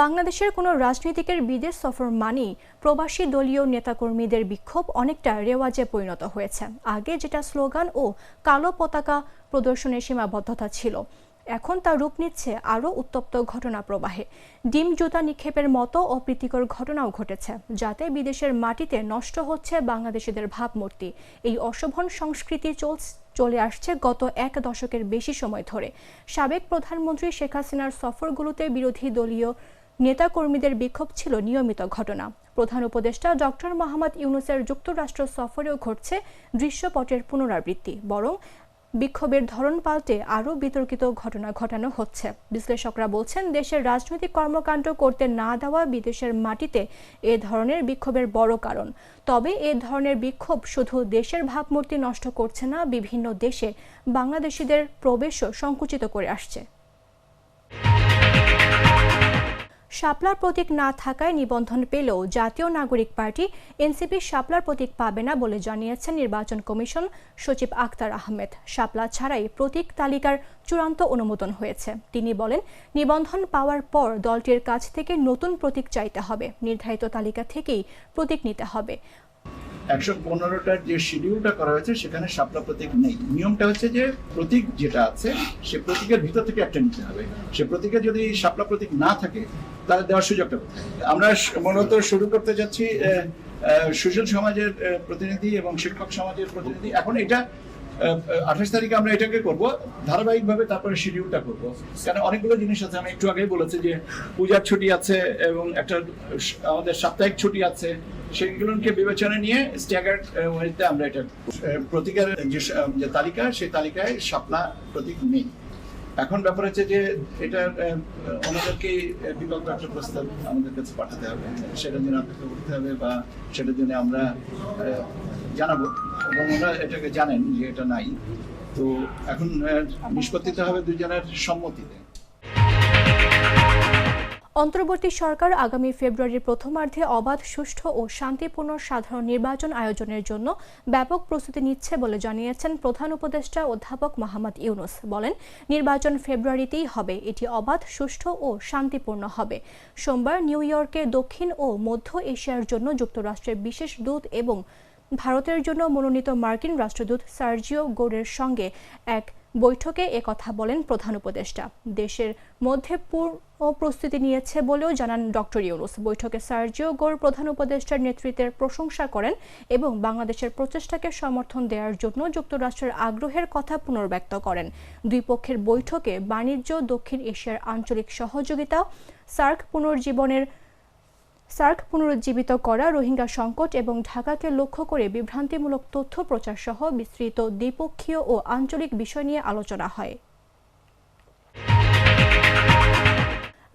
বাংলাদেশের কোনো রাজনীতিকের বিদেশ সফর মানেই প্রবাসী দলীয় নেতাকর্মীদের বিক্ষোভ অনেকটা রেওয়াজে পরিণত হয়েছে। আগে যেটা স্লোগান ও কালো পতাকা প্রদর্শনের সীমাবদ্ধতা ছিল, এখন তা রূপ নিচ্ছে আরও উত্তপ্ত ঘটনা প্রবাহে ডিম জুতা নিক্ষেপের মতো অপ্রীতিকর ঘটনাও ঘটেছে, যাতে বিদেশের মাটিতে নষ্ট হচ্ছে বাংলাদেশিদের ভাবমূর্তি। এই অশোভন সংস্কৃতি চল চলে আসছে গত এক দশকের বেশি সময় ধরে। সাবেক প্রধানমন্ত্রী শেখ হাসিনার সফরগুলোতে বিরোধী দলীয় নেতাকর্মীদের বিক্ষোভ ছিল নিয়মিত ঘটনা। প্রধান উপদেষ্টা ডক্টর মোহাম্মদ ইউনুসের যুক্তরাষ্ট্র সফরেও ঘটছে দৃশ্যপটের পুনরাবৃত্তি, বরং বিক্ষোভের ধরন পাল্টে আরও বিতর্কিত ঘটনা ঘটানো হচ্ছে। বিশ্লেষকরা বলছেন, দেশের রাজনৈতিক কর্মকাণ্ড করতে না দেওয়া বিদেশের মাটিতে এ ধরনের বিক্ষোভের বড় কারণ। তবে এ ধরনের বিক্ষোভ শুধু দেশের ভাবমূর্তি নষ্ট করছে না, বিভিন্ন দেশে বাংলাদেশিদের প্রবেশও সংকুচিত করে আসছে। শাপলার প্রতীক না থাকায় নিবন্ধন পেলেও জাতীয় নাগরিক পার্টি এনসিপি শাপলার প্রতীক পাবে না বলে জানিয়েছেন নির্বাচন কমিশন সচিব আক্তার আহমেদ। শাপলা ছাড়াই প্রতীক তালিকার চূড়ান্ত অনুমোদন হয়েছে। তিনি বলেন, নিবন্ধন পাওয়ার পর দলটির কাছ থেকে নতুন প্রতীক চাইতে হবে। নির্ধারিত তালিকা থেকেই প্রতীক নিতে হবে। একশো পনেরোটার যে শিডিউলটা করা হয়েছে, সেখানে প্রতীক নেই। নিয়মটা হচ্ছে যে প্রতীক যেটা আছে, সে প্রতীকের ভিতর থেকে একটা নিতে হবে। সে প্রতীকে যদি প্রতীক না থাকে, তাহলে দেওয়ার সুযোগটা আমরা মূলত শুরু করতে যাচ্ছি সুশীল সমাজের প্রতিনিধি এবং শিক্ষক সমাজের প্রতিনিধি। এখন এটা আঠাশ তারিখে আমরা এটাকে করব, ধারাবাহিকভাবে তারপরে শিডিউলটা করব। কারণ অনেকগুলো জিনিস আছে। আমি একটু আগেই বলেছি যে পূজার ছুটি আছে এবং একটা আমাদের সাপ্তাহিক ছুটি আছে। সেগুলোকে বিবেচনা নিয়ে স্ট্যাগার্ড ওয়েতে আমরা এটা আহ, প্রতীকের যে তালিকা সেই তালিকায় শাপলা প্রতীক নেই। এখন ব্যাপার হচ্ছে যে এটা ওনাদেরকে বিকল্প একটা প্রস্তাব আমাদের কাছে পাঠাতে হবে। সেটার জন্য অপেক্ষা করতে হবে বা সেটার জন্য আমরা জানাব। এবং ওরা এটাকে জানেন যে এটা নাই। তো এখন নিষ্পত্তিতে হবে দুজনের সম্মতিতে। অন্তর্বর্তী সরকার আগামী ফেব্রুয়ারির প্রথমার্ধে অবাধ, সুষ্ঠু ও শান্তিপূর্ণ সাধারণ নির্বাচন আয়োজনের জন্য ব্যাপক প্রস্তুতি নিচ্ছে বলে জানিয়েছেন প্রধান উপদেষ্টা অধ্যাপক মোহাম্মদ ইউনুস। বলেন, নির্বাচন ফেব্রুয়ারিতেই হবে। এটি অবাধ, সুষ্ঠু ও শান্তিপূর্ণ হবে। সোমবার নিউ ইয়র্কে দক্ষিণ ও মধ্য এশিয়ার জন্য যুক্তরাষ্ট্রের বিশেষ দূত এবং ভারতের জন্য মনোনীত মার্কিন রাষ্ট্রদূত সার্জিও গোরের সঙ্গে এক বৈঠকে একথা বলেন প্রধান উপদেষ্টা। দেশের মধ্যে পূর্ণ প্রস্তুতি নিয়েছে বলেও জানান ডক্টর ইউনুস। বৈঠকে সার্জিও গোর প্রধান উপদেষ্টার নেতৃত্বের প্রশংসা করেন এবং বাংলাদেশের প্রচেষ্টাকে সমর্থন দেওয়ার জন্য যুক্তরাষ্ট্রের আগ্রহের কথা পুনর্ব্যক্ত করেন। দুই পক্ষের বৈঠকে বাণিজ্য দক্ষিণ এশিয়ার আঞ্চলিক সহযোগিতা, সার্ক পুনর্জীবনের সার্ক পুনরুজ্জীবিত করা, রোহিঙ্গা সংকট এবং ঢাকাকে লক্ষ্য করে বিভ্রান্তিমূলক তথ্য প্রচার সহ বিস্তৃত দ্বিপক্ষীয় ও আঞ্চলিক বিষয় নিয়ে আলোচনা হয়।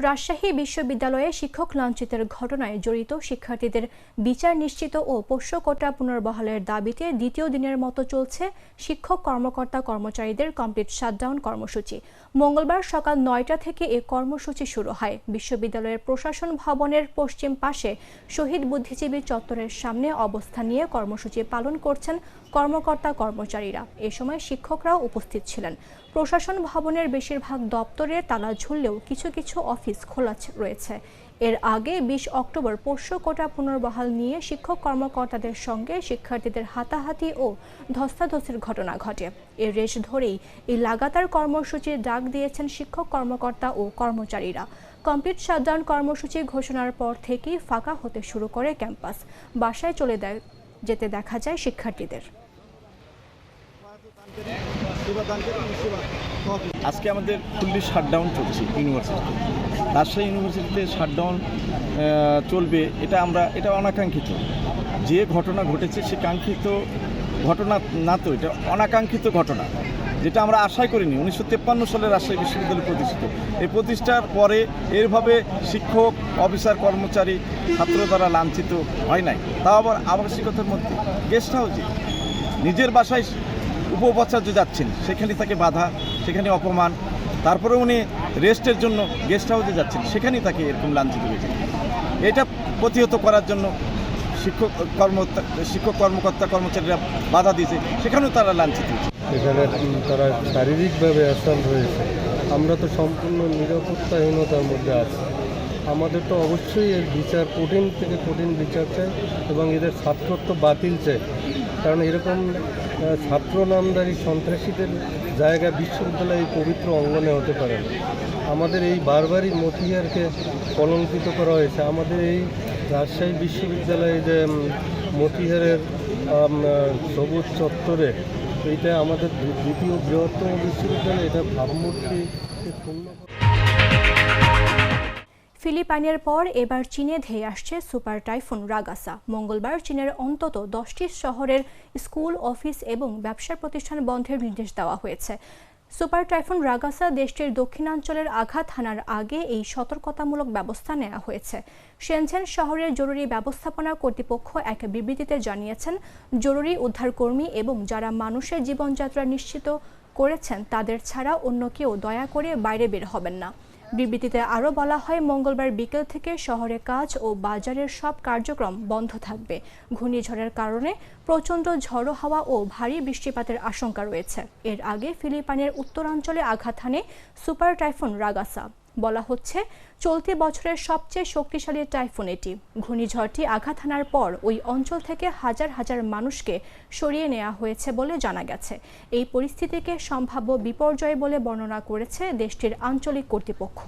রাজশাহী বিশ্ববিদ্যালয়ে শিক্ষক লাঞ্ছিতের ঘটনায় জড়িত শিক্ষার্থীদের বিচার নিশ্চিত ও পোষ্য কোটা পুনর্বহালের দাবিতে দ্বিতীয় দিনের মতো চলছে শিক্ষক কর্মকর্তা কর্মচারীদের কমপ্লিট শাটডাউন কর্মসূচি। মঙ্গলবার সকাল নয়টা থেকে এ কর্মসূচি শুরু হয়। বিশ্ববিদ্যালয়ের প্রশাসন ভবনের পশ্চিম পাশে শহীদ বুদ্ধিজীবী চত্বরের সামনে অবস্থান নিয়ে কর্মসূচি পালন করছেন কর্মকর্তা কর্মচারীরা। এ সময় শিক্ষকরাও উপস্থিত ছিলেন। প্রশাসন ভবনের বেশিরভাগ দপ্তরে তালা ঝুললেও কিছু কিছু অফিস খোলা রয়েছে। এর আগে বিশ অক্টোবর পোষ্য কোটা পুনর্বহাল নিয়ে শিক্ষক কর্মকর্তাদের সঙ্গে শিক্ষার্থীদের হাতাহাতি ও ধস্তাধস্তির ঘটনা ঘটে। এর রেশ ধরেই এই লাগাতার কর্মসূচির ডাক দিয়েছেন শিক্ষক কর্মকর্তা ও কর্মচারীরা। কমপ্লিট শাটডাউন কর্মসূচি ঘোষণার পর থেকেই ফাঁকা হতে শুরু করে ক্যাম্পাস। বাসায় চলে যেতে দেখা যায় শিক্ষার্থীদের। আজকে আমাদের ফুল্লি শাটডাউন চলছে ইউনিভার্সিটিতে রাজশাহী ইউনিভার্সিটিতে শাটডাউন চলবে, এটা আমরা, এটা অনাকাঙ্ক্ষিত। যে ঘটনা ঘটেছে, সে কাঙ্ক্ষিত ঘটনা না তো, এটা অনাকাঙ্ক্ষিত ঘটনা। যেটা আমরা আশাই করিনি, উনিশশো তেপ্পান্ন সালে রাজশাহী বিশ্ববিদ্যালয় প্রতিষ্ঠিত। এই প্রতিষ্ঠার পরে এরভাবে শিক্ষক, অফিসার, কর্মচারী, ছাত্র দ্বারা লাঞ্ছিত হয় নাই। তাও আবার আবাসিকতার মধ্যে। গেস্ট হাউসে নিজের বাসায় উপবাচার্য যাচ্ছেন, সেখানে তাকে বাধা, সেখানে অপমান, তারপরে উনি রেস্টের জন্য গেস্ট হাউসে যাচ্ছেন, সেখানেই তাকে এরকম লাঞ্ছিত হয়েছে। এটা প্রতিহত করার জন্য শিক্ষক, কর্ম, শিক্ষক কর্মকর্তা, কর্মচারীরা বাধা দিয়েছে, সেখানেও তারা লাঞ্ছিত হয়েছে। এখানে তারা শারীরিকভাবে অ্যাসাল্ট হয়েছে। আমরা তো সম্পূর্ণ নিরাপত্তাহীনতার মধ্যে আছি। আমাদের তো অবশ্যই এর বিচার কঠিন থেকে কঠিন বিচার চাই এবং এদের ছাত্রত্ব বাতিল চাই। কারণ এরকম ছাত্র নামদারি সন্ত্রাসীদের জায়গা বিশ্ববিদ্যালয় এই পবিত্র অঙ্গনে হতে পারে আমাদের এই বারবারই মতিহারকে কলঙ্কিত করা হয়েছে। আমাদের এই রাজশাহী বিশ্ববিদ্যালয়ে যে মতিহারের সবুজ চত্বরে এইটা আমাদের দ্বিতীয় বৃহত্তম বিশ্ববিদ্যালয়, এটা ভাবমূর্তি পূর্ণ ফিলিপাইনের পর এবার চীনে ধেয়ে আসছে সুপার টাইফুন রাগাসা। মঙ্গলবার চীনের অন্তত দশটি শহরের স্কুল, অফিস এবং ব্যবসা প্রতিষ্ঠান বন্ধের নির্দেশ দেওয়া হয়েছে। সুপার টাইফুন রাগাসা দেশটির দক্ষিণাঞ্চলের আঘাত হানার আগে এই সতর্কতামূলক ব্যবস্থা নেওয়া হয়েছে। শেনঝেন শহরের জরুরি ব্যবস্থাপনা কর্তৃপক্ষ এক বিবৃতিতে জানিয়েছেন, জরুরি উদ্ধারকর্মী এবং যারা মানুষের জীবনযাত্রা নিশ্চিত করেছেন, তাদের ছাড়া অন্য কেউ দয়া করে বাইরে বের হবেন না। বিবৃতিতে আরও বলা হয়, মঙ্গলবার বিকেল থেকে শহরে কাজ ও বাজারের সব কার্যক্রম বন্ধ থাকবে। ঘূর্ণিঝড়ের কারণে প্রচণ্ড ঝড়ো হাওয়া ও ভারী বৃষ্টিপাতের আশঙ্কা রয়েছে। এর আগে ফিলিপাইনের উত্তরাঞ্চলে আঘাত হানে সুপার টাইফুন রাগাসা। বলা হচ্ছে, চলতি বছরের সবচেয়ে শক্তিশালী টাইফুন এটি। ঘূর্ণিঝড়টি আঘাত হানার পর ওই অঞ্চল থেকে হাজার হাজার মানুষকে সরিয়ে নেওয়া হয়েছে বলে জানা গেছে। এই পরিস্থিতিকে সম্ভাব্য বিপর্যয় বলে বর্ণনা করেছে দেশটির আঞ্চলিক কর্তৃপক্ষ।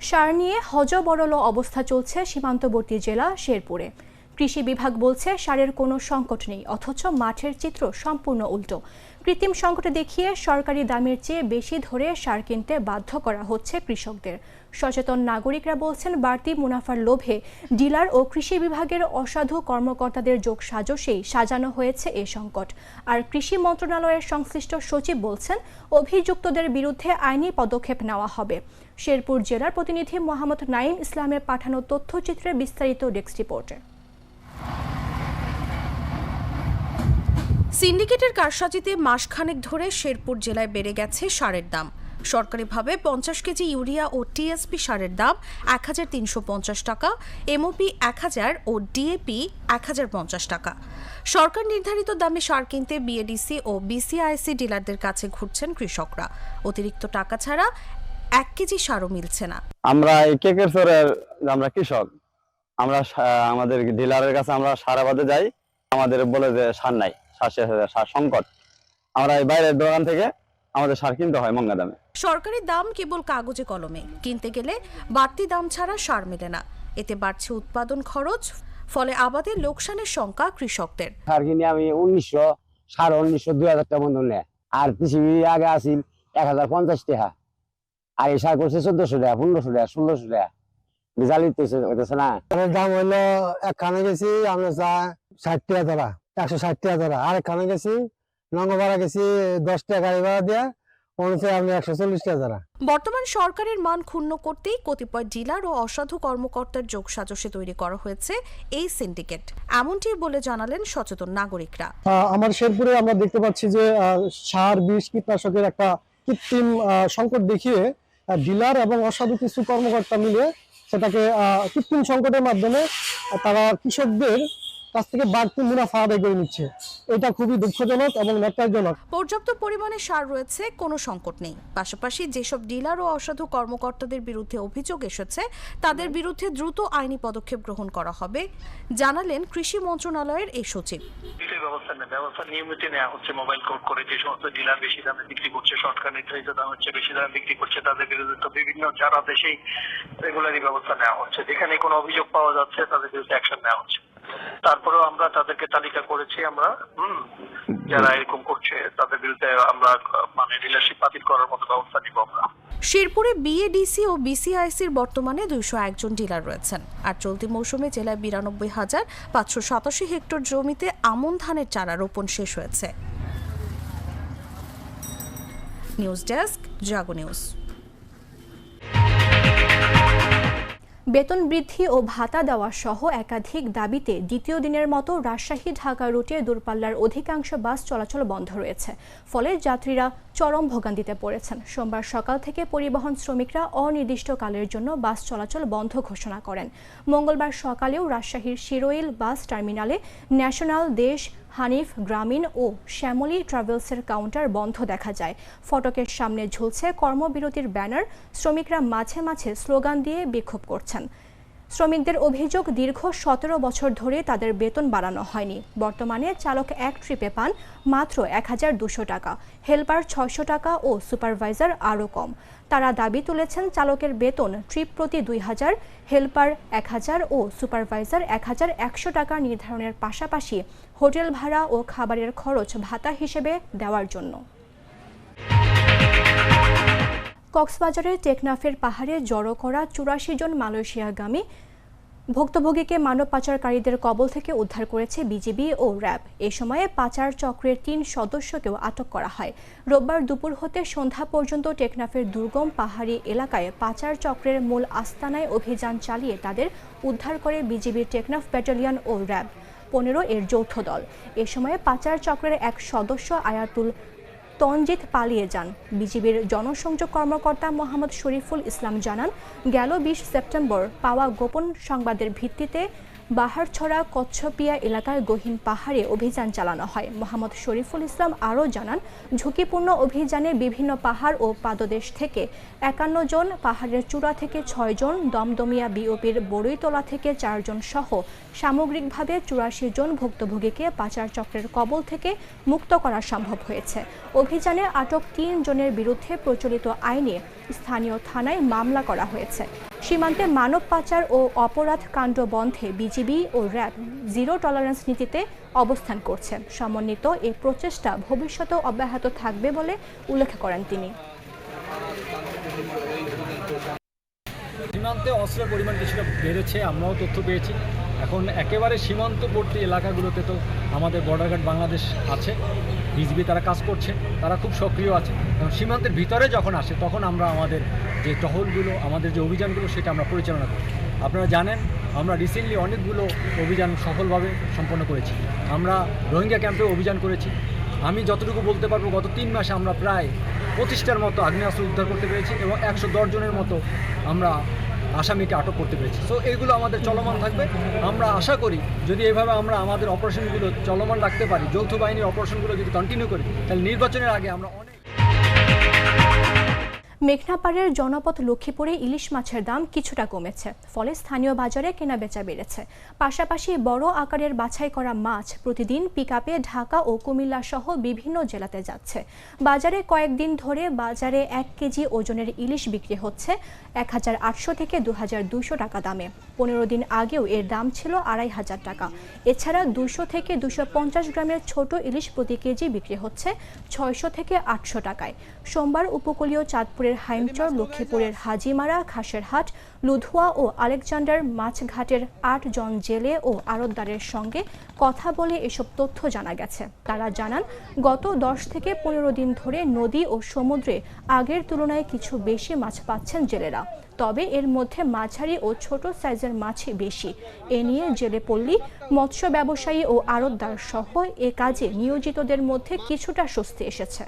সার নিয়ে হজবরল অবস্থা চলছে সীমান্তবর্তী জেলা শেরপুরে। কৃষি বিভাগ বলছে, সারের কোনো সংকট নেই, অথচ মাঠের চিত্র সম্পূর্ণ উল্টো। কৃত্রিম সংকটে দেখিয়ে সরকারি দামের চেয়ে বেশি ধরে সার কিনতে বাধ্য করা হচ্ছে কৃষকদের। সচেতন নাগরিকরা বলছেন, বাড়তি মুনাফার লোভে ডিলার ও কৃষি বিভাগের অসাধু কর্মকর্তাদের যোগ সাজসেই সাজানো হয়েছে এ সংকট। আর কৃষি মন্ত্রণালয়ের সংশ্লিষ্ট সচিব বলছেন, অভিযুক্তদের বিরুদ্ধে আইনি পদক্ষেপ নেওয়া হবে। শেরপুর জেলার প্রতিনিধি মোহাম্মদ নাইম ইসলামের পাঠানো তথ্যচিত্রে বিস্তারিত ডেস্ক রিপোর্টে। সিন্ডিকেটের কারসাজিতে মাসখানেক ধরে শেরপুর জেলায় বেড়ে গেছে সারের দাম। সরকারিভাবে পঞ্চাশ কেজি ইউরিয়া ও টিএসপি সারের দাম এক হাজার তিনশো পঞ্চাশ টাকা, এমওপি এক হাজার ও ডিএপি এক হাজার পঞ্চাশ টাকা। সরকার নির্ধারিত দামে সার কিনতে বিএডিসি ও বিসিআইসি ডিলারদের কাছে ঘুরছেন কৃষকরা। অতিরিক্ত টাকা ছাড়া এক কেজি সারও মিলছে না। আমরা আমরা কৃষক। আমরা আমাদের ডিলারের কাছে আমরা সারা বাদে যাই। আমাদের বলে যে সার নাই। সার শেষ হয়ে যায়, সার সংকট। আমরা এই বাইরের দোকান থেকে আমাদের সার কিনতে হয় মঙ্গা দামে। সরকারি দাম কেবল কাগজে কলমে। কিনতে গেলে বাড়তি দাম ছাড়া সার মেলে না। এতে বাড়ছে উৎপাদন খরচ ফলে আবাদের লোকসানের শঙ্কা কৃষকদের। সার কিনে আমি উনিশশো সাড়ে উনিশশো দুই হাজার টাকা মতো নেয়। আর পৃথিবী আগে আসিল এক হাজার পঞ্চাশ টাকা। আর এই সার করছে চোদ্দশো টাকা পনেরোশো টাকা ষোলোশো টাকা। রেজাল্ট হইতেছে না। দাম হইল এক খানে গেছি আমরা চা ষাট টাকা ধরা। একশো ষাট টাকা ধরা। আর এক গেছি নঙ্গপাড়া গেছি দশ টাকা গাড়ি ভাড়া দেওয়া বর্তমান সরকারের মান ক্ষুণ্ণ করতেই কতিপয় ডিলার ও অসাধু কর্মকর্তার যোগ সাজসে তৈরি করা হয়েছে এই সিন্ডিকেট। এমনটি বলে জানালেন সচেতন নাগরিকরা। আমার শেরপুরে আমরা দেখতে পাচ্ছি যে সার বিষ কীটনাশকের একটা কৃত্রিম সংকট দেখিয়ে ডিলার এবং অসাধু কিছু কর্মকর্তা মিলে সেটাকে কৃত্রিম সংকটের মাধ্যমে তারা কৃষকদের কাছ থেকে বাড়তি মুনাফা আদায় করে নিচ্ছে। এটা খুবই দুঃখজনক এবং ন্যাক্কারজনক। পর্যাপ্ত পরিমাণে সার রয়েছে কোনো সংকট নেই। পাশাপাশি যেসব ডিলার ও অসাধু কর্মকর্তাদের বিরুদ্ধে অভিযোগ এসেছে তাদের বিরুদ্ধে দ্রুত আইনি পদক্ষেপ গ্রহণ করা হবে জানালেন কৃষি মন্ত্রণালয়ের এই সচিব। ব্যবস্থা নেয় ব্যবস্থা নিয়মিত নেওয়া হচ্ছে মোবাইল কোড করে যে সমস্ত ডিলার বেশি দামে বিক্রি করছে সরকার নির্ধারিত দাম হচ্ছে বেশি দামে বিক্রি করছে তাদের বিরুদ্ধে তো বিভিন্ন যারা দেশেই রেগুলারই ব্যবস্থা নেওয়া হচ্ছে। যেখানে কোনো অভিযোগ পাওয়া যাচ্ছে তাদের বিরুদ্ধে অ্যাকশন নেওয়া হচ্ছে। তারপরেও আমরা তাদেরকে তালিকা করেছি আমরা হুম যারা এরকম করছে তাদের বিরুদ্ধে আমরা মানে ডিলারশিপ বাতিল করার মতো ব্যবস্থা নিব আমরা। শেরপুরে বিএডিসি ও বিসিআইসির বর্তমানে দুইশো একজন ডিলার রয়েছেন। আর চলতি মৌসুমে জেলায় বিরানব্বই হাজার পাঁচশো সাতাশি হেক্টর জমিতে আমন ধানের চারা রোপণ শেষ হয়েছে। News desk Jago news. বেতন বৃদ্ধি ও ভাতা দেওয়া সহ একাধিক দাবিতে দ্বিতীয় দিনের মতো রাজশাহী, ঢাকা রুটে দূরপাল্লার অধিকাংশ বাস চলাচল বন্ধ রয়েছে। ফলে যাত্রীরা চরম ভোগান্তিতে পড়েছেন। সোমবার সকাল থেকে পরিবহন শ্রমিকরা অনির্দিষ্টকালের জন্য বাস চলাচল বন্ধ ঘোষণা করেন। মঙ্গলবার সকালেও রাজশাহীর শিরোইল বাস টার্মিনালে ন্যাশনাল দেশ হানিফ, গ্রামীণ ও শ্যামলী ট্রাভেলসের কাউন্টার বন্ধ দেখা যায়। ফটকের সামনে ঝুলছে কর্মবিরতির ব্যানার। শ্রমিকরা মাঝে মাঝে স্লোগান দিয়ে বিক্ষোভ করছেন। শ্রমিকদের অভিযোগ দীর্ঘ সতেরো বছর ধরে তাদের বেতন বাড়ানো হয়নি। বর্তমানে চালক এক ট্রিপে পান মাত্র এক হাজার দুশো টাকা। হেল্পার ছয়শো টাকা ও সুপারভাইজার আরও কম। তারা দাবি তুলেছেন চালকের বেতন ট্রিপ প্রতি দুই হাজার, হেল্পার এক হাজার ও সুপারভাইজার এক হাজার একশো টাকা নির্ধারণের পাশাপাশি হোটেল ভাড়া ও খাবারের খরচ ভাতা হিসেবে দেওয়ার জন্য। কক্সবাজারের টেকনাফের পাহাড়ে জড়ো করা চুরাশি জন মালয়েশিয়াগামী ভুক্তভোগীকে মানব পাচারকারীদের কবল থেকে উদ্ধার করেছে বিজিবি ও র্যাব। এ সময়ে পাচার চক্রের তিন সদস্যকেও আটক করা হয়। রোববার দুপুর হতে সন্ধ্যা পর্যন্ত টেকনাফের দুর্গম পাহাড়ি এলাকায় পাচার চক্রের মূল আস্তানায় অভিযান চালিয়ে তাদের উদ্ধার করে বিজিবির টেকনাফ ব্যাটালিয়ন ও র্যাব। পনেরো এর যৌথ দল। এ সময়ে পাচার চক্রের এক সদস্য আয়াতুল তনজিৎ পালিয়ে যান। বিজিবির জনসংযোগ কর্মকর্তা মোহাম্মদ শরীফুল ইসলাম জানান, গেল বিশ সেপ্টেম্বর পাওয়া গোপন সংবাদের ভিত্তিতে বাহারছড়া কচ্ছপিয়া এলাকার গহীন পাহাড়ে অভিযান চালানো হয়। মোহাম্মদ শরীফুল ইসলাম আরও জানান, ঝুঁকিপূর্ণ অভিযানে বিভিন্ন পাহাড় ও পাদদেশ থেকে একান্ন জন, পাহাড়ের চূড়া থেকে ছয়জন দমদমিয়া বিওপির বড়ইতলা থেকে চারজন সহ সামগ্রিকভাবে চুরাশি জন ভুক্তভোগীকে পাচার চক্রের কবল থেকে মুক্ত করা সম্ভব হয়েছে। অভিযানে আটক তিন জনের বিরুদ্ধে প্রচলিত আইনে স্থানীয় থানায় মামলা করা হয়েছে। সীমান্তে মানব পাচার ও অপরাধ কাণ্ড বন্ধে বিজিবি ও র্যাব জিরো টলারেন্স নীতিতে অবস্থান করছে সমন্বিত এ প্রচেষ্টা ভবিষ্যতেও অব্যাহত থাকবে বলে উল্লেখ করেন তিনি। সীমান্তে অস্ত্রের পরিমাণ কিছুটা বেড়েছে, আমরাও তথ্য পেয়েছি। এখন একেবারে সীমান্তবর্তী এলাকাগুলোতে তো আমাদের বর্ডার গার্ড বাংলাদেশ আছে বিজিবি তারা কাজ করছে, তারা খুব সক্রিয় আছে। এবং সীমান্তের ভিতরে যখন আসে, তখন আমরা আমাদের যে টহলগুলো, আমাদের যে অভিযানগুলো, সেটা আমরা পরিচালনা করি। আপনারা জানেন, আমরা রিসেন্টলি অনেকগুলো অভিযান সফলভাবে সম্পন্ন করেছি। আমরা রোহিঙ্গা ক্যাম্পে অভিযান করেছি। আমি যতটুকু বলতে পারব, গত তিন মাসে আমরা প্রায় পঁচিশটার মতো আগ্নেয়াস্ত্র উদ্ধার করতে পেরেছি এবং একশো দশ জনের মতো আমরা আসামিকে আটক করতে পেরেছি। সো এইগুলো আমাদের চলমান থাকবে। আমরা আশা করি, যদি এভাবে আমরা আমাদের অপারেশনগুলো চলমান রাখতে পারি, যৌথ বাহিনীর অপারেশনগুলো যদি কন্টিনিউ করি, তাহলে নির্বাচনের আগে আমরা অনেক মেঘনাপাড়ের জনপথ লক্ষ্মীপুরে ইলিশ মাছের দাম কিছুটা কমেছে, ফলে স্থানীয় বাজারে কেনাবেচা বেড়েছে। পাশাপাশি বড় আকারের বাছাই করা মাছ প্রতিদিন পিকআপে ঢাকা ও কুমিল্লা সহ বিভিন্ন জেলাতে যাচ্ছে। বাজারে কয়েকদিন ধরে বাজারে এক কেজি ওজনের ইলিশ বিক্রি হচ্ছে এক হাজার আটশো থেকে দু হাজার দুশো টাকা দামে। পনেরো দিন আগেও এর দাম ছিল আড়াই হাজার টাকা। এছাড়া দুশো থেকে দুশো পঞ্চাশ গ্রামের ছোট ইলিশ প্রতি কেজি বিক্রি হচ্ছে ছয়শো থেকে আটশো টাকায়। সোমবার উপকূলীয় চাঁদপুরের হাইমচর লক্ষ্মীপুরের হাজিমারা খাসেরহাট লুধুয়া ও আলেকজান্ডার মাছঘাটের আট জন জেলে ও আড়তদারের সঙ্গে কথা বলে এসব তথ্য জানা গেছে। তারা জানান, গত দশ থেকে পনেরো দিন ধরে নদী ও সমুদ্রে আগের তুলনায় কিছু বেশি মাছ পাচ্ছেন জেলেরা। তবে এর মধ্যে মাঝারি ও ছোট সাইজের মাছই বেশি। এ নিয়ে জেলে পল্লী, মৎস্য ব্যবসায়ী ও আড়তদার সহ এ কাজে নিয়োজিতদের মধ্যে কিছুটা স্বস্তি এসেছে।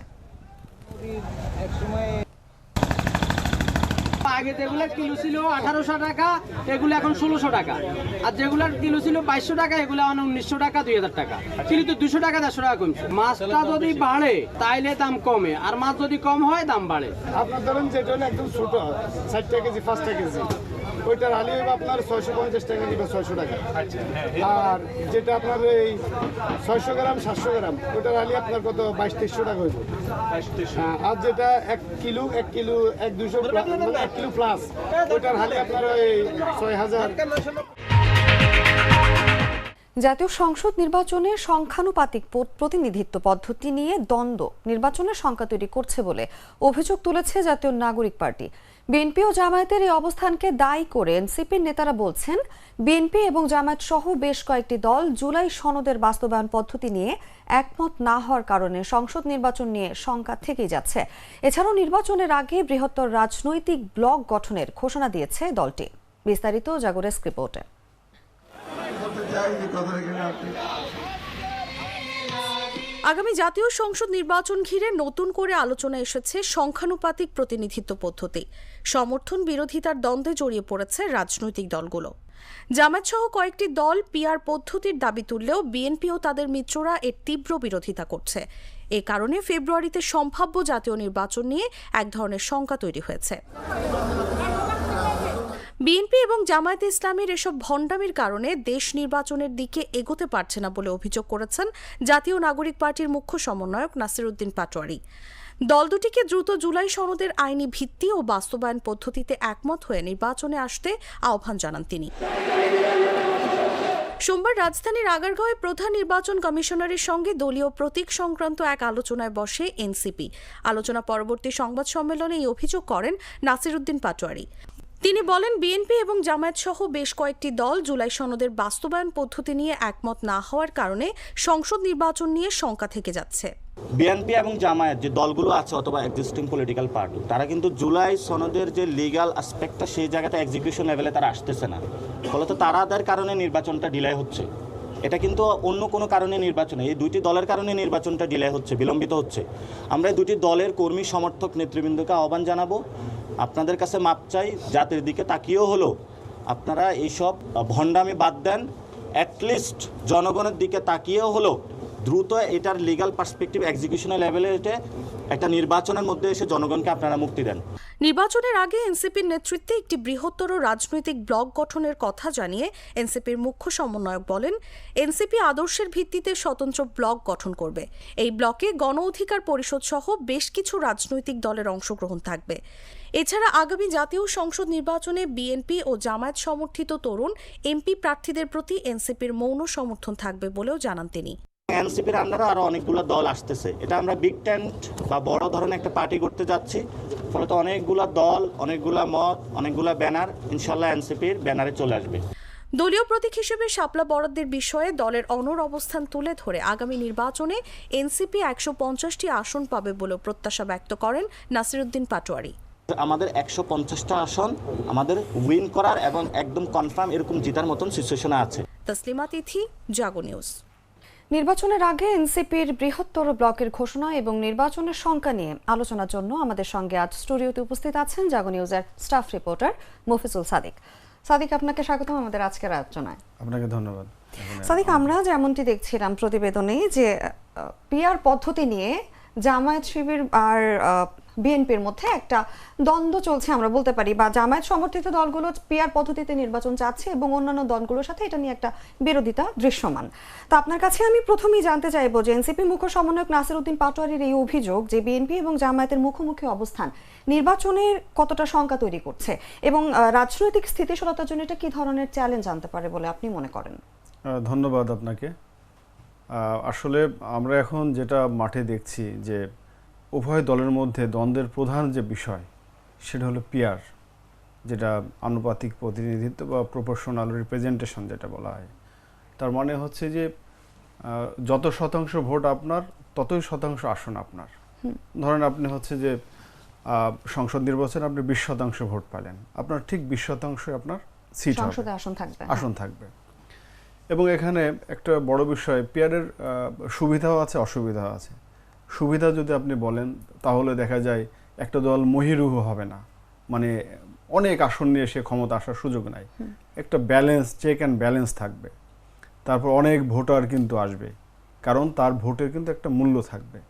আগে যেগুলোর কিলো ছিল আঠারোশো টাকা এগুলো এখন ষোলোশো টাকা। আর যেগুলোর কিলো ছিল বাইশশো টাকা এগুলো এখন উনিশশো টাকা দুই হাজার টাকা। কিলো তো দুশো টাকা দেড়শো টাকা কমছে। মাছটা যদি বাড়ে তাইলে দাম কমে। আর মাছ যদি কম হয় দাম বাড়ে। আপনার ধরেন যেটা একদম ছোট ষাটটা কেজি পাঁচটা কেজি। ওইটার হালি হবে আপনার ছয়শো পঞ্চাশ টাকা কিংবা ছয়শো টাকা। আর যেটা আপনার এই ছয়শো গ্রাম সাতশো গ্রাম ওইটার হালি আপনার কত? বাইশ তেইশশো টাকা হইব। হ্যাঁ, আর যেটা এক কিলো এক কিলো এক দুশো মানে এক কিলো প্লাস হালে ছয় হাজার। জাতীয় সংসদ নির্বাচনে সংখ্যানুপাতিক প্রতিনিধিত্ব পদ্ধতি নিয়ে দ্বন্দ্ব। নির্বাচনের সংখ্যা তৈরি করছে বলে অভিযোগ তুলেছে জাতীয় নাগরিক পার্টি। বিএনপি ও জামায়াতের এই অবস্থানকে দায়ী করে এনসিপির নেতারা বলছেন, বিএনপি এবং জামায়াত সহ বেশ কয়েকটি দল জুলাই সনদের বাস্তবায়ন পদ্ধতি নিয়ে একমত না হওয়ার কারণে সংসদ নির্বাচন নিয়ে শঙ্কা থেকেই যাচ্ছে। এছাড়াও নির্বাচনের আগে বৃহত্তর রাজনৈতিক ব্লক গঠনের ঘোষণা দিয়েছে দলটি। বিস্তারিত জাগরেস রিপোর্টে। আগামী জাতীয় সংসদ নির্বাচন ঘিরে নতুন করে আলোচনা এসেছে সংখ্যানুপাতিক প্রতিনিধিত্ব পদ্ধতি। সমর্থন বিরোধিতার দ্বন্দ্বে জড়িয়ে পড়েছে রাজনৈতিক দলগুলো। জামায়াত সহ কয়েকটি দল পিআর পদ্ধতির দাবি তুললেও বিএনপি ও তাদের মিত্ররা এর তীব্র বিরোধিতা করছে। এ কারণে ফেব্রুয়ারিতে সম্ভাব্য জাতীয় নির্বাচন নিয়ে এক ধরনের শঙ্কা তৈরি হয়েছে। বিএনপি এবং জামায়াতে ইসলামের এসব ভণ্ডামির কারণে দেশ নির্বাচনের দিকে এগোতে পারছে না বলে অভিযোগ করেছেন জাতীয় নাগরিক পার্টির মুখ্য সমন্বয়ক নাসিরুদ্দিন পাটোয়ারি। দল দুটিকে দ্রুত জুলাই সনদের আইনি ভিত্তি ও বাস্তবায়ন পদ্ধতিতে একমত হয়ে নির্বাচনে আসতে আহ্বান জানান তিনি। সোমবার রাজধানীর আগারগাঁওয়ে প্রধান নির্বাচন কমিশনারের সঙ্গে দলীয় প্রতীক সংক্রান্ত এক আলোচনায় বসে এনসিপি। আলোচনা পরবর্তী সংবাদ সম্মেলনে এই অভিযোগ করেন নাসিরুদ্দিন পাটোয়ারি। তিনি বলেন, বিএনপি এবং জামায়াত সহ বেশ কয়েকটি দল জুলাই সনদের বাস্তবায়ন পদ্ধতি নিয়ে একমত না হওয়ার কারণে সংসদ নির্বাচন নিয়ে শঙ্কা থেকে যাচ্ছে। বিএনপি এবং জামায়াত যে দলগুলো আছে অথবা এক্সিস্টিং পলিটিক্যাল পার্টি তারা কিন্তু জুলাই সনদের যে লিগাল অ্যাসপেক্টটা সেই জায়গাতে এক্সিকিউশন লেভেলে তারা আসতেছে না। ফলত তারাদের কারণে নির্বাচনটা ডিলে হচ্ছে। এটা কিন্তু অন্য কোনো কারণে নির্বাচনে এই দুইটি দলের কারণে নির্বাচনটা ডিলে হচ্ছে, বিলম্বিত হচ্ছে। আমরা দুটি দলের কর্মী সমর্থক নেতৃবৃন্দকে আহ্বান জানাব আপনাদের কাছে মাপ চাই, জাতির দিকে তাকিয়েও হলো। আপনারা এইসব ভণ্ডামি বাদ দেন অ্যাটলিস্ট জনগণের দিকে তাকিয়েও হলো। দ্রুত এটার লিগাল পার্সপেক্টিভ এক্সিকিউশনের লেভেলে এটে একটা নির্বাচনের মধ্যে এসে জনগণকে আপনারা মুক্তি দেন। নির্বাচনের আগে এনসিপির নেতৃত্বে একটি বৃহত্তর রাজনৈতিক ব্লক গঠনের কথা জানিয়ে এনসিপির মুখ্য সমন্বয়ক বলেন, এনসিপি আদর্শের ভিত্তিতে স্বতন্ত্র ব্লক গঠন করবে। এই ব্লকে গণ অধিকার পরিষদ সহ বেশ কিছু রাজনৈতিক দলের অংশগ্রহণ থাকবে। এছাড়া আগামী জাতীয় সংসদ নির্বাচনে বিএনপি ও জামায়াত সমর্থিত তরুণ এমপি প্রার্থীদের প্রতি এনসিপির মৌন সমর্থন থাকবে বলেও জানান তিনি। এনসিপির আন্ডারে আরও অনেকগুলো দল আসতেছে। এটা আমরা বিগ টেন্ট বা বড় ধরনের একটা পার্টি করতে যাচ্ছি। ফলত অনেকগুলা দল অনেকগুলা মত অনেকগুলা ব্যানার ইনশাল্লাহ এনসিপির ব্যানারে চলে আসবে। দলীয় প্রতীক হিসেবে শাপলা বরাদ্দের বিষয়ে দলের অনর অবস্থান তুলে ধরে আগামী নির্বাচনে এনসিপি একশো পঞ্চাশটি আসন পাবে বলেও প্রত্যাশা ব্যক্ত করেন নাসিরুদ্দিন পাটোয়ারি। আমাদের একশো পঞ্চাশটা আসন আমাদের উইন করার এবং একদম কনফার্ম এরকম জিতার মতন সিচুয়েশনে আছে। তসলিমা তিথি জাগো নিউজ। নির্বাচনের আগে এনসিপির বৃহত্তর ব্লকের ঘোষণা এবং নির্বাচনের সংখ্যা নিয়ে আলোচনার জন্য আমাদের সঙ্গে আজ স্টুডিওতে উপস্থিত আছেন জাগো নিউজের স্টাফ রিপোর্টার মফিজুল সাদিক। সাদিক আপনাকে স্বাগতম আমাদের আজকের আলোচনায়। আপনাকে ধন্যবাদ। সাদিক আমরা যেমনটি দেখছিলাম প্রতিবেদনে যে পিআর পদ্ধতি নিয়ে জামায়াত শিবির আর বিএনপির মধ্যে একটা দ্বন্দ্ব চলছে, আমরা বলতে পারি। বা জামায়াত সমর্থিত দলগুলো পিআর পদ্ধতিতে নির্বাচন চাচ্ছে এবং অন্যান্য দলগুলোর সাথে এটা নিয়ে একটা বিরোধিতা দৃশ্যমান। তো আপনার কাছে আমি প্রথমেই জানতে চাইব যে এনসিপি মুখ্য সমন্বয়ক নাসির উদ্দিন পাটোয়ারির এই অভিযোগ যে বিএনপি এবং জামায়াতের মুখোমুখি অবস্থান নির্বাচনের কতটা শঙ্কা তৈরি করছে এবং রাজনৈতিক স্থিতিশীলতার জন্য এটা কি ধরনের চ্যালেঞ্জ আনতে পারে বলে আপনি মনে করেন? ধন্যবাদ আপনাকে। আসলে আমরা এখন যেটা মাঠে দেখছি যে উভয় দলের মধ্যে দ্বন্দ্বের প্রধান যে বিষয় সেটা হলো পিয়ার যেটা আনুপাতিক প্রতিনিধিত্ব বা প্রপোর্শনাল রিপ্রেজেন্টেশন যেটা বলা হয়। তার মানে হচ্ছে যে যত শতাংশ ভোট আপনার ততই শতাংশ আসন আপনার। ধরেন আপনি হচ্ছে যে সংসদ নির্বাচনে আপনি বিশ শতাংশ ভোট পালেন আপনার ঠিক বিশ শতাংশ আপনার সিট সংসদে আসন থাকবে আসন থাকবে। এবং এখানে একটা বড় বিষয় পেয়ারের সুবিধাও আছে অসুবিধাও আছে। সুবিধা যদি আপনি বলেন তাহলে দেখা যায় একটা দল মহিরুহ হবে না। মানে অনেক আসন নিয়ে সে ক্ষমতা আসার সুযোগ নাই। একটা ব্যালেন্স চেক অ্যান্ড ব্যালেন্স থাকবে। তারপর অনেক ভোটার কিন্তু আসবে। কারণ তার ভোটের কিন্তু একটা মূল্য থাকবে।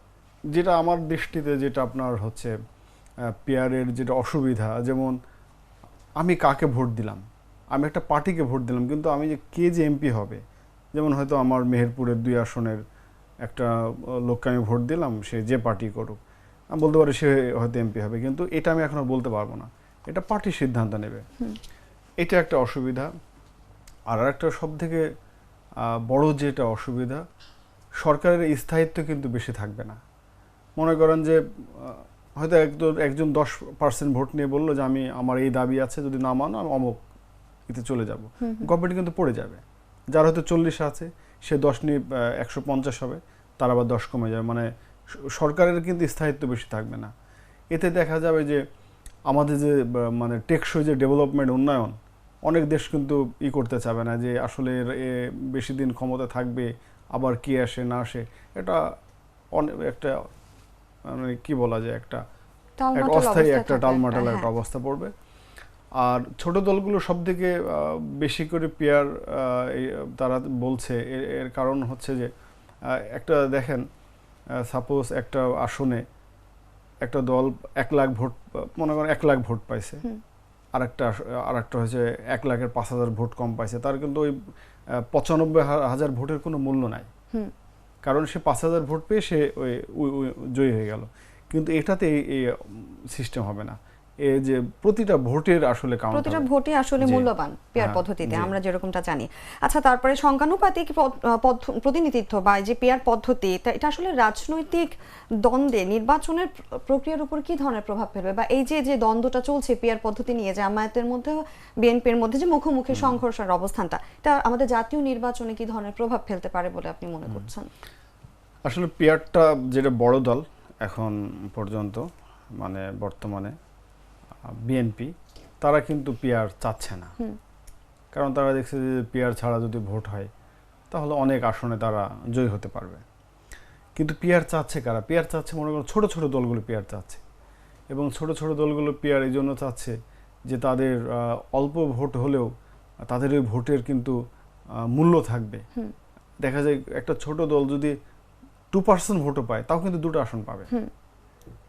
যেটা আমার দৃষ্টিতে যেটা আপনার হচ্ছে পেয়ারের যেটা অসুবিধা যেমন আমি কাকে ভোট দিলাম? আমি একটা পার্টিকে ভোট দিলাম কিন্তু আমি যে কে যে এমপি হবে? যেমন হয়তো আমার মেহেরপুরের দুই আসনের একটা লোককে আমি ভোট দিলাম সে যে পার্টি করুক। আমি বলতে পারি সে হয়তো এমপি হবে কিন্তু এটা আমি এখন বলতে পারব না। এটা পার্টি সিদ্ধান্ত নেবে। এটা একটা অসুবিধা। আর একটা সব থেকে বড় যেটা অসুবিধা সরকারের স্থায়িত্ব কিন্তু বেশি থাকবে না। মনে করেন যে হয়তো একজন একজন দশ পার্সেন্ট ভোট নিয়ে বলল যে আমি আমার এই দাবি আছে যদি না মানো আমি অমুক ইতে চলে যাব। গভর্নমেন্ট কিন্তু পড়ে যাবে। যার হয়তো চল্লিশ আছে সে দশ নিয়ে একশো পঞ্চাশ হবে তার আবার দশ কমে যাবে। মানে সরকারের কিন্তু স্থায়িত্ব বেশি থাকবে না। এতে দেখা যাবে যে আমাদের যে মানে টেকসই যে ডেভেলপমেন্ট উন্নয়ন অনেক দেশ কিন্তু ই করতে চাবে না যে আসলে এ বেশি দিন ক্ষমতা থাকবে আবার কি আসে না আসে। এটা অনেক একটা মানে কি বলা যায় একটা অস্থায়ী একটা টালমাটাল একটা, একটা হ্যাঁ। অবস্থা পড়বে। আর ছোট দলগুলো সব থেকে বেশি করে পেয়ার তারা বলছে। এর- এর কারণ হচ্ছে যে একটা দেখেন সাপোজ একটা আসনে একটা দল এক লাখ ভোট মনে করেন এক লাখ ভোট পাইছে। আর একটা আর একটা হচ্ছে এক লাখের পাঁচ হাজার ভোট কম পাইছে। তার কিন্তু ওই পঁচানব্বই হাজার ভোটের কোনো মূল্য নাই। কারণ সে পাঁচ হাজার ভোট পেয়ে সে ওই জয়ী হয়ে গেল। কিন্তু এটাতে এই- সিস্টেম হবে না। যে প্রতিটা ভোটের আসলে প্রতিটা ভোটই আসলে মূল্যবান পেয়ার হ্যাঁ, পদ্ধতিতে আমরা যেরকমটা জানি। আচ্ছা তারপরে সংখ্যানুপাতিক প্রতিনিধিত্ব বা এই যে পেয়ার পদ্ধতি এটা আসলে রাজনৈতিক দ্বন্দ্বে নির্বাচনের প্রক্রিয়ার উপর কি ধরনের প্রভাব ফেলবে? বা এই যে যে দ্বন্দ্বটা চলছে পেয়ার পদ্ধতি নিয়ে যে জামায়াতের মধ্যে বিএনপির মধ্যে যে মুখোমুখি সংঘর্ষের অবস্থানটা এটা আমাদের জাতীয় নির্বাচনে কি ধরনের প্রভাব ফেলতে পারে বলে আপনি মনে করছেন? আসলে পেয়ারটা যেটা বড় দল এখন পর্যন্ত মানে বর্তমানে বিএনপি তারা কিন্তু পিয়ার চাচ্ছে না। কারণ তারা দেখছে যে পিয়ার ছাড়া যদি ভোট হয় তাহলে অনেক আসনে তারা জয়ী হতে পারবে। কিন্তু পিয়ার চাচ্ছে কারা? পিয়ার চাচ্ছে মনে করো ছোট ছোট দলগুলো পিয়ার চাচ্ছে। এবং ছোট ছোট দলগুলো পিয়ার এই জন্য চাচ্ছে যে তাদের অল্প ভোট হলেও তাদের ওই ভোটের কিন্তু মূল্য থাকবে। দেখা যায় একটা ছোট দল যদি টু পার্সেন্ট ভোটও পায় তাও কিন্তু দুটো আসন পাবে।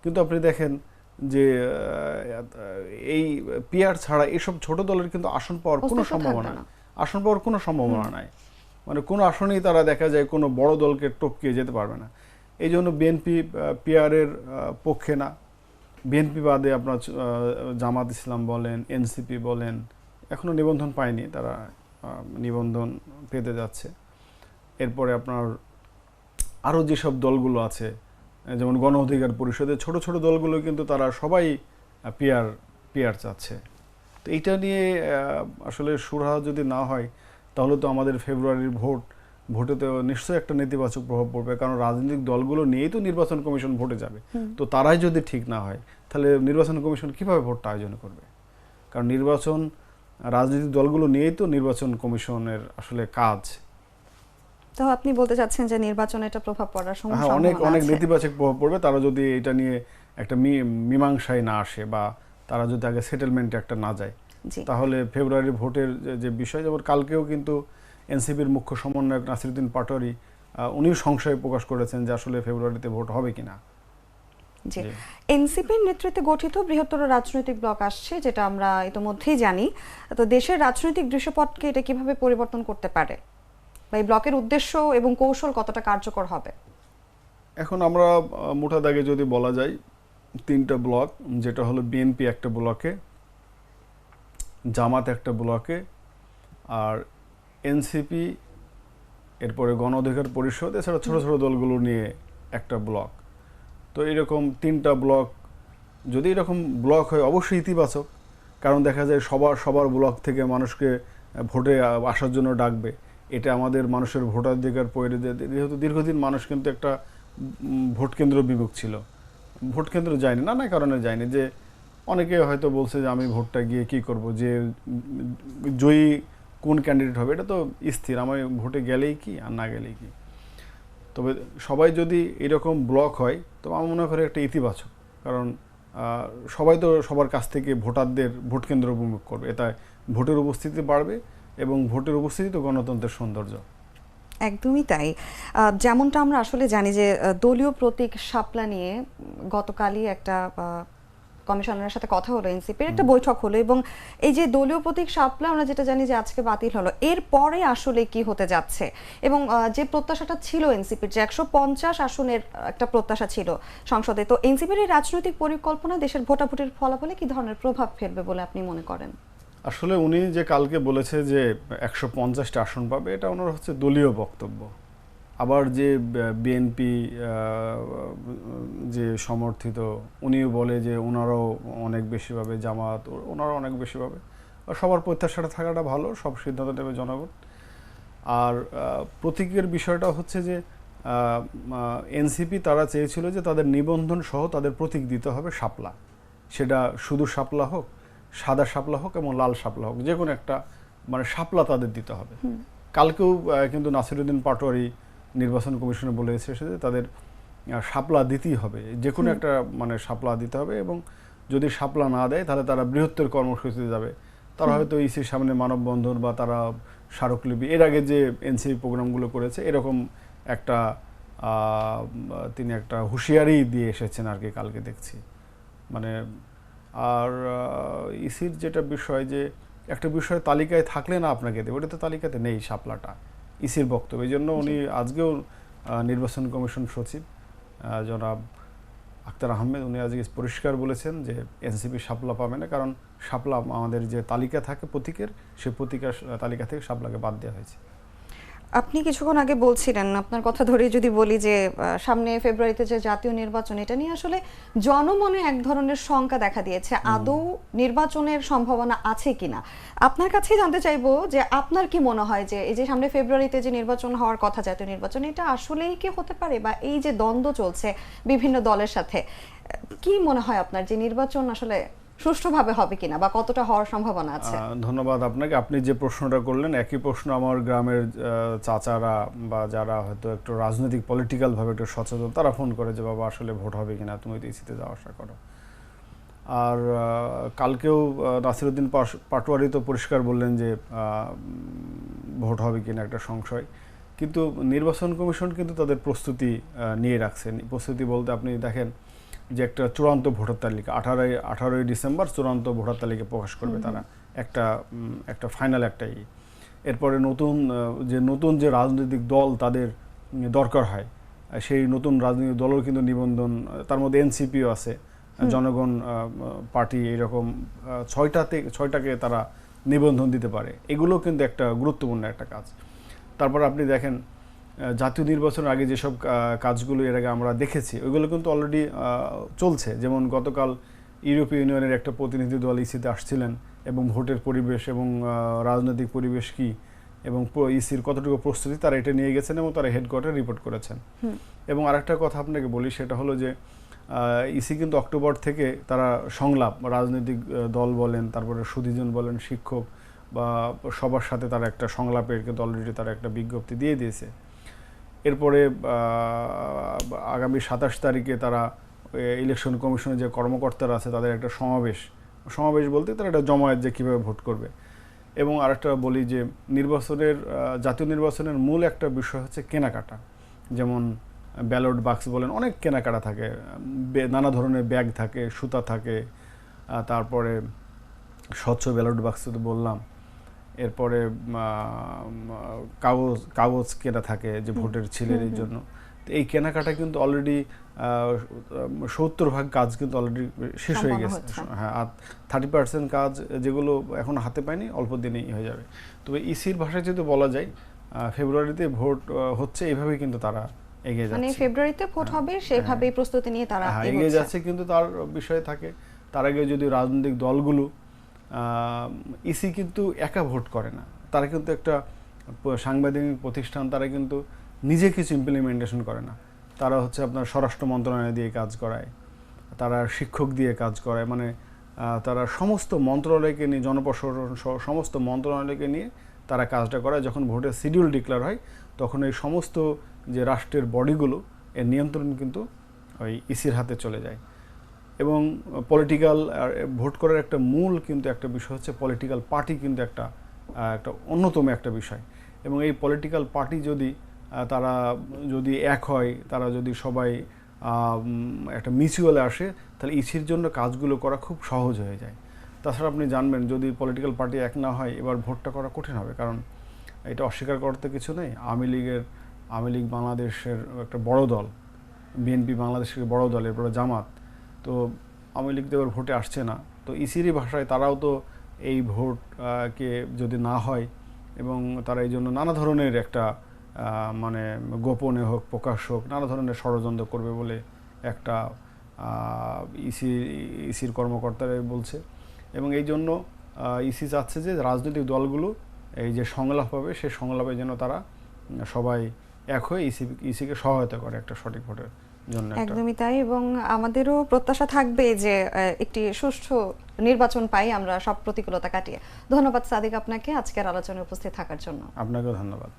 কিন্তু আপনি দেখেন যে এই পিয়ার ছাড়া এইসব ছোট দলের কিন্তু আসন পাওয়ার কোনো সম্ভাবনা আসন পাওয়ার কোনো সম্ভাবনা নাই। মানে কোনো আসনেই তারা দেখা যায় কোনো বড় দলকে টপকিয়ে যেতে পারবে না। এই জন্য বিএনপি পিয়ারের পক্ষে না। বিএনপি বাদে আপনার জামাত ইসলাম বলেন এনসিপি বলেন এখনও নিবন্ধন পায়নি তারা নিবন্ধন পেতে যাচ্ছে। এরপরে আপনার আরও যেসব দলগুলো আছে যেমন গণ অধিকার পরিষদে ছোট ছোট দলগুলো কিন্তু তারা সবাই পিয়ার পিয়ার চাচ্ছে। তো এইটা নিয়ে আসলে সুরাহা যদি না হয় তাহলে তো আমাদের ফেব্রুয়ারির ভোট ভোটে তো নিশ্চয়ই একটা নেতিবাচক প্রভাব পড়বে। কারণ রাজনৈতিক দলগুলো নিয়েই তো নির্বাচন কমিশন ভোটে যাবে। তো তারাই যদি ঠিক না হয় তাহলে নির্বাচন কমিশন কীভাবে ভোটটা আয়োজন করবে? কারণ নির্বাচন রাজনৈতিক দলগুলো নিয়েই তো নির্বাচন কমিশনের আসলে কাজ। তো আপনি বলতে চাচ্ছেন যে নির্বাচনে এটা প্রভাব পড়ার হ্যাঁ অনেক অনেক নেতিবাচক প্রভাব পড়বে। তারা যদি এটা নিয়ে একটা মীমাংসায় না আসে বা তারা যদি আগে সেটেলমেন্টে একটা না যায় তাহলে ফেব্রুয়ারি ভোটের যে- বিষয় যেমন কালকেও কিন্তু এনসিপির মুখ্য সমন্বয়ক নাসিরুদ্দিন পাটোয়ারি উনিও সংশয় প্রকাশ করেছেন যে আসলে ফেব্রুয়ারিতে ভোট হবে কিনা। জি। এনসিপির নেতৃত্বে গঠিত বৃহত্তর রাজনৈতিক ব্লক আসছে যেটা আমরা ইতোমধ্যেই জানি। তো দেশের রাজনৈতিক দৃশ্যপটকে এটা কীভাবে পরিবর্তন করতে পারে? বা এই ব্লকের উদ্দেশ্য এবং কৌশল কতটা কার্যকর হবে? এখন আমরা মোটা দাগে যদি বলা যায়, তিনটা ব্লক, যেটা হলো বিএনপি একটা ব্লকে, জামাত একটা ব্লকে, আর এনসিপি, এরপরে গণ অধিকার পরিষদ, এছাড়া ছোট ছোট দলগুলো নিয়ে একটা ব্লক। তো এরকম তিনটা ব্লক, যদি এরকম ব্লক হয়, অবশ্যই ইতিবাচক। কারণ দেখা যায় সবার সবার ব্লক থেকে মানুষকে ভোটে আসার জন্য ডাকবে। এটা আমাদের মানুষের ভোটাধিকার পড়ে যেহেতু দীর্ঘদিন মানুষ কিন্তু একটা ভোট কেন্দ্র বিমুখ ছিল। ভোট কেন্দ্র যায়নি, নানা কারণে যায়নি যে অনেকে হয়তো বলছে যে আমি ভোটটা গিয়ে কি করব, যে, জয়ী কোন ক্যান্ডিডেট হবে, এটা তো স্থির। আমার ভোটে গেলেই কি আর না গেলেই কি? তবে সবাই যদি এরকম ব্লক হয় তো আমার মনে করি একটা ইতিবাচক। কারণ সবাই তো সবার কাছ থেকে ভোটারদের ভোট কেন্দ্র বিমুখ করবে। এটা ভোটের উপস্থিতি বাড়বে এবং ভোটের উপস্থিতি তো গণতন্ত্রের সৌন্দর্য। একদমই তাই। যেমনটা আমরা আসলে জানি যে দলীয় প্রতীক শাপলা নিয়ে গতকালই একটা কমিশনারের সাথে কথা হলো এনসিপির একটা বৈঠক হলো এবং এই যে দলীয় প্রতীক সাপলা আমরা যেটা জানি যে আজকে বাতিল হলো। এর পরে আসলে কি হতে যাচ্ছে? এবং যে প্রত্যাশাটা ছিল এনসিপির যে একশো পঞ্চাশ আসনের একটা প্রত্যাশা ছিল সংসদে তো এনসিপির এই রাজনৈতিক পরিকল্পনা দেশের ভোটাভুটির ফলাফলে কি ধরনের প্রভাব ফেলবে বলে আপনি মনে করেন? আসলে উনি যে কালকে বলেছে যে একশো পঞ্চাশটা আসন পাবে, এটা ওনার হচ্ছে দলীয় বক্তব্য। আবার যে বিএনপি যে সমর্থিত, উনিও বলে যে ওনারাও অনেক বেশি পাবে জামাত ওনারাও অনেক বেশি পাবে সবার প্রত্যাশাটা থাকাটা ভালো, সব সিদ্ধান্ত নেবে জনগণ। আর প্রতীকের বিষয়টা হচ্ছে যে এনসিপি তারা চেয়েছিল যে তাদের নিবন্ধন সহ তাদের প্রতীক দিতে হবে শাপলা সেটা শুধু শাপলা হোক সাদা শাপলা হোক এবং লাল শাপলা হোক যে কোনো একটা মানে শাপলা তাদের দিতে হবে। কালকেও কিন্তু নাসিরুদ্দিন পাটোয়ারি নির্বাচন কমিশনে বলে এসেছে যে তাদের শাপলা দিতেই হবে। যে কোনো একটা মানে শাপলা দিতে হবে এবং যদি শাপলা না দেয় তাহলে তারা বৃহত্তর কর্মসূচিতে যাবে। তারা হয়তো ইসির সামনে মানববন্ধন বা তারা স্মারকলিপি এর আগে যে এনসিপি প্রোগ্রামগুলো করেছে এরকম একটা তিনি একটা হুঁশিয়ারি দিয়ে এসেছেন আর কি কালকে দেখছি। মানে আর ইসির যেটা বিষয় যে একটা বিষয় তালিকায় থাকলে না আপনাকে দেবে ওটা তো তালিকাতে নেই শাপলাটা ইসির বক্তব্য। এই জন্য উনি আজকেও নির্বাচন কমিশন সচিব জনাব আক্তার আহমেদ উনি আজকে পরিষ্কার বলেছেন যে এনসিপি শাপলা পাবে না কারণ শাপলা আমাদের যে তালিকা থাকে প্রতীকের সেই প্রতীকের তালিকা থেকে শাপলাকে বাদ দেওয়া হয়েছে। আপনি কিছুক্ষণ আগে বলছিলেন আপনার কথা ধরে যদি বলি যে সামনে ফেব্রুয়ারিতে যে জাতীয় নির্বাচন এটা নিয়ে আসলে জনমনে এক ধরনের শঙ্কা দেখা দিয়েছে। আদৌ নির্বাচনের সম্ভাবনা আছে কিনা? আপনার কাছেই জানতে চাইব যে আপনার কি মনে হয় যে এই যে সামনে ফেব্রুয়ারিতে যে নির্বাচন হওয়ার কথা জাতীয় নির্বাচন এটা আসলেই কি হতে পারে? বা এই যে দ্বন্দ্ব চলছে বিভিন্ন দলের সাথে কি মনে হয় আপনার যে নির্বাচন আসলে সুষ্ঠুভাবে হবে কিনা বা কতটা হওয়ার সম্ভাবনা আছে? ধন্যবাদ আপনাকে। আপনি যে প্রশ্নটা করলেন, একই প্রশ্ন আমার গ্রামের চাচারা বা যারা হয়তো একটু রাজনৈতিক পলিটিক্যাল ভাবে একটু সচেতন, তারা ফোন করে যে, বাবা, আসলে ভোট হবে কিনা? তুমি তো ইসিতে যাওয়া আসা করো। আর কালকেও নাসিরুদ্দিন পাটোয়ারি তো পরিষ্কার বললেন যে ভোট হবে কিনা একটা সংশয়। কিন্তু নির্বাচন কমিশন কিন্তু তাদের প্রস্তুতি নিয়ে রাখছেন। প্রস্তুতি বলতে আপনি দেখেন যে একটা চূড়ান্ত ভোটার তালিকা আঠারোই আঠারোই ডিসেম্বর চূড়ান্ত ভোটার তালিকা প্রকাশ করবে তারা। একটা একটা ফাইনাল একটা ই। এরপরে নতুন যে নতুন যে রাজনৈতিক দল তাদের দরকার হয় সেই নতুন রাজনৈতিক দলের কিন্তু নিবন্ধন তার মধ্যে এনসিপিও আছে জনগণ পার্টি এরকম ছয়টাতে ছয়টাকে তারা নিবন্ধন দিতে পারে। এগুলো কিন্তু একটা গুরুত্বপূর্ণ একটা কাজ। তারপর আপনি দেখেন জাতীয় নির্বাচনের আগে যেসব কাজগুলো এর আগে আমরা দেখেছি ওইগুলো কিন্তু অলরেডি চলছে। যেমন গতকাল ইউরোপীয় ইউনিয়নের একটা প্রতিনিধি দল ইসিতে আসছিলেন এবং ভোটের পরিবেশ এবং রাজনৈতিক পরিবেশ কি এবং ইসির কতটুকু প্রস্তুতি তারা এটা নিয়ে গেছেন এবং তারা হেডকোয়ার্টার রিপোর্ট করেছেন। এবং আরেকটা কথা আপনাকে বলি সেটা হলো যে ইসি কিন্তু অক্টোবর থেকে তারা সংলাপ রাজনৈতিক দল বলেন তারপরে সুদীজন বলেন শিক্ষক বা সবার সাথে তারা একটা সংলাপের কিন্তু অলরেডি তারা একটা বিজ্ঞপ্তি দিয়ে দিয়েছে। এরপরে আগামী সাতাশ তারিখে তারা ইলেকশন কমিশনের যে কর্মকর্তারা আছে, তাদের একটা সমাবেশ। সমাবেশ বলতে তারা একটা জমায়েত যে কীভাবে ভোট করবে। এবং আরেকটা বলি যে, নির্বাচনের জাতীয় নির্বাচনের মূল একটা বিষয় হচ্ছে কেনাকাটা। যেমন ব্যালট বাক্স বলেন, অনেক কেনাকাটা থাকে। নানা ধরনের ব্যাগ থাকে, সুতা থাকে তারপরে স্বচ্ছ ব্যালট বাক্স তো বললাম। এরপরে কাগজ কাগজ কেনা থাকে যে ভোটের ছেলের জন্য। তো এই কেনাকাটা কিন্তু অলরেডি সত্তর ভাগ কাজ কিন্তু অলরেডি শেষ হয়ে গেছে। হ্যাঁ আর থার্টি পার্সেন্ট কাজ যেগুলো এখন হাতে পায়নি অল্প দিনেই হয়ে যাবে। তবে ইসির ভাষায় যদি বলা যায় ফেব্রুয়ারিতে ভোট হচ্ছে এইভাবেই কিন্তু তারা এগিয়ে মানে ফেব্রুয়ারিতে ভোট হবে সেভাবেই প্রস্তুতি নিয়ে তারা হ্যাঁ এগিয়ে যাচ্ছে কিন্তু তার বিষয়ে থাকে। তার আগে যদি রাজনৈতিক দলগুলো ইসি কিন্তু একা ভোট করে না। তারা কিন্তু একটা সাংবিধানিক প্রতিষ্ঠান, তারা কিন্তু নিজে কিছু ইমপ্লিমেন্টেশন করে না। তারা হচ্ছে আপনার স্বরাষ্ট্র মন্ত্রণালয় দিয়ে কাজ করায়, তারা শিক্ষক দিয়ে কাজ করায় মানে তারা সমস্ত মন্ত্রণালয়কে নিয়ে, জনপ্রশাসন সমস্ত মন্ত্রণালয়কে নিয়ে তারা কাজটা করায়। যখন ভোটের শিডিউল ডিক্লেয়ার হয়, তখন এই সমস্ত যে রাষ্ট্রের বডিগুলো এর নিয়ন্ত্রণ কিন্তু ওই ইসির হাতে চলে যায়। এবং পলিটিক্যাল ভোট করার একটা মূল কিন্তু একটা বিষয় হচ্ছে পলিটিক্যাল পার্টি কিন্তু একটা একটা অন্যতম একটা বিষয়। এবং এই পলিটিক্যাল পার্টি যদি তারা যদি এক হয়, তারা যদি সবাই একটা মিউচুয়ালে আসে, তাহলে ইসির জন্য কাজগুলো করা খুব সহজ হয়ে যায়। তাছাড়া আপনি জানবেন, যদি পলিটিক্যাল পার্টি এক না হয়, এবার ভোটটা করা কঠিন হবে। কারণ এটা অস্বীকার করতে কিছু নেই। আওয়ামী লীগের, আওয়ামী লীগ বাংলাদেশের একটা বড় দল, বিএনপি বাংলাদেশের বড় দল, এরপরে জামাত। তো আওয়ামী লীগ এবার ভোটে আসছে না। তো ইসিরই ভাষায় তারাও তো এই ভোট আহ, কে যদি না হয় এবং তারা এই জন্য নানা ধরনের একটা মানে গোপনে হোক প্রকাশ হোক নানা ধরনের ষড়যন্ত্র করবে বলে একটা ইসি ইসির কর্মকর্তারা বলছে। এবং এই জন্য ইসি চাচ্ছে যে রাজনৈতিক দলগুলো এই যে সংলাপ হবে সেই সংলাপে যেন তারা সবাই এক হয়ে ইসি ইসিকে সহায়তা করে একটা সঠিক ভোটের একদমই তাই এবং আমাদেরও প্রত্যাশা থাকবে যে একটি সুষ্ঠু নির্বাচন পাই আমরা সব প্রতিকূলতা কাটিয়ে। ধন্যবাদ সাদিক আপনাকে আজকের আলোচনায় উপস্থিত থাকার জন্য। আপনাকেও ধন্যবাদ।